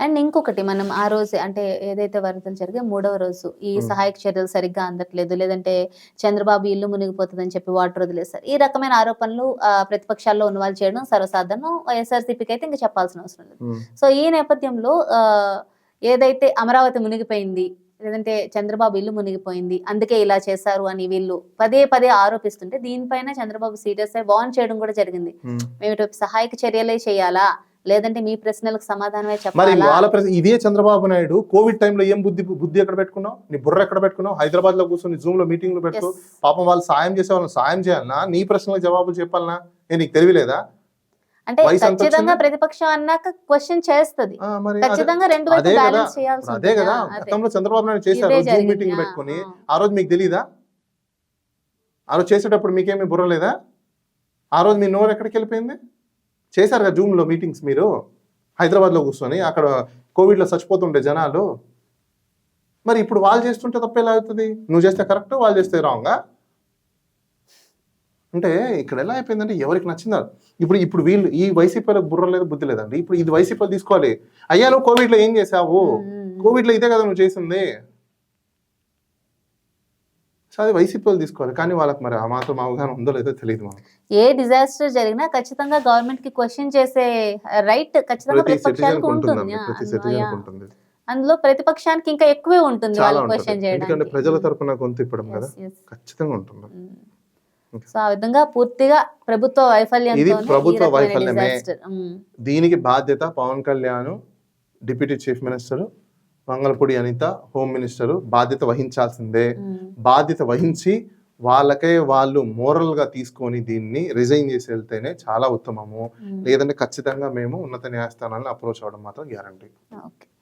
And ఇంకొకటి మనం ఆ రోజు అంటే ఏదైతే వరదలు జరిగే మూడవ రోజు ఈ. సహాయక చర్యలు సరిగ్గా అందట్లేదు. లేదంటే చంద్రబాబు ఇల్లు మునిగిపోతుందని చెప్పి వాటర్ వదిలేస్తారు ఈ రకమైన ఆరోపణలు ప్రతిపక్షాల్లో ఉన్న వాళ్ళు చేయడం సర్వసాధారణం. వైఎస్ఆర్సీపీకి అయితే ఇంకా చెప్పాల్సిన అవసరం లేదు. సో ఈ నేపథ్యంలో ఏదైతే అమరావతి మునిగిపోయింది లేదంటే చంద్రబాబు ఇల్లు మునిగిపోయింది అందుకే ఇలా చేశారు అని వీళ్ళు పదే పదే ఆరోపిస్తుంటే దీనిపైన చంద్రబాబు సీరియస్ అయి వార్న్ చేయడం కూడా జరిగింది. మేము ఇటు సహాయక చర్యలే చేయాలా? లేదంటే మీ ప్రశ్నలకు సమాధానమే మరి చెప్పాలా వాళ్ళ ప్రశ్న ఇదే చంద్రబాబు నాయుడు కోవిడ్ టైంలో ఏం బుద్ధి బుద్ధి ఎక్కడ పెట్టుకున్నావు నీ బుర్ర ఎక్కడ పెట్టుకున్నావు హైదరాబాద్లో కూర్చొని జూమ్లో మీటింగ్లో Yes. పాపం వాళ్ళు సాయం చేసే వాళ్ళని సాయం చేయాలన్నా నీ ప్రశ్నలకు జవాబులు చెప్పాలనా ఏ నీకు తెలియలేదా అంటే ఖచ్చితంగా? ప్రతిపక్షం అన్నాక క్వశ్చన్ చేస్తది ఖచ్చితంగా రెండు వైపు అదే కదా బ్యాలెన్స్ చేయాల్సి అదే ఉంటుంది. కదా ఆ, అదే. గతంలో చంద్రబాబు నాయుడు చేశారు జూమ్. మీటింగ్ పెట్టుకుని ఆ. రోజు మీకు తెలీదా ఆ రోజు చేసేటప్పుడు మీకేమీ బుర్ర లేదా ఆ రోజు మీ నోరు ఎక్కడికి వెళ్ళిపోయింది చేశారు కదా జూమ్లో మీటింగ్స్ మీరు? హైదరాబాద్లో కూర్చొని అక్కడ కోవిడ్లో చచ్చిపోతుండే జనాలు. మరి ఇప్పుడు వాళ్ళు చేస్తుంటే తప్పేలా అవుతుంది? నువ్వు చేస్తే కరెక్ట్ వాళ్ళు చేస్తే రాంగా? అంటే ఇక్కడ ఎలా అయిపోయిందంటే ఎవరికి నచ్చిందా? ఇప్పుడు ఇప్పుడు వీళ్ళు ఈ వైసీపీలకు బుర్ర లేదు బుద్ధి లేదండి. ఇప్పుడు ఇది వైసీపీలు తీసుకోవాలి. అయ్యా నువ్వు కోవిడ్లో ఏం చేసావు ఉమ్. కోవిడ్లో ఇదే కదా నువ్వు చేసింది. సో అది వైసీపీలు తీసుకోవాలి. కానీ వాళ్ళకి మరి ఆ మాత్రం అవగాహన ఉందో లేదో తెలియదు మనకు ఏ డిజాస్టర్ జరిగినా ఖచ్చితంగా గవర్నమెంట్కి క్వశ్చన్ చేసే రైట్ ఖచ్చితంగా ప్రతి సిటిజన్ ప్రతిపక్షానికి ఉంటుందండి ఉంటుంది అందులో ప్రతిపక్షానికి ఇంకా ఎక్కువే ఉంటుంది వాళ్ళు క్వశ్చన్ ఎందుకంటే చేయడానికి. ప్రజల తరపున గొంతు ఇప్పడం కదా. ఖచ్చితంగా ఉంటుంది. సో ఆ విధంగా పూర్తిగా ప్రభుత్వ వైఫల్యం ఇది ప్రభుత్వ వైఫల్యమే. దీనికి బాధ్యత Pawan Kalyan deputy chief minister Mangalapudi Anitha home minister బాధ్యత వహించాల్సిందే. బాధ్యత వహించి వాళ్ళకే వాళ్ళు మోరల్గా తీసుకొని దీన్ని రిజైన్ చేసి వెళ్తేనే చాలా ఉత్తమము. లేదంటే ఖచ్చితంగా మేము ఉన్నత న్యాయస్థానాలను అప్రోచ్ అవ్వడం మాత్రం గ్యారంటీ.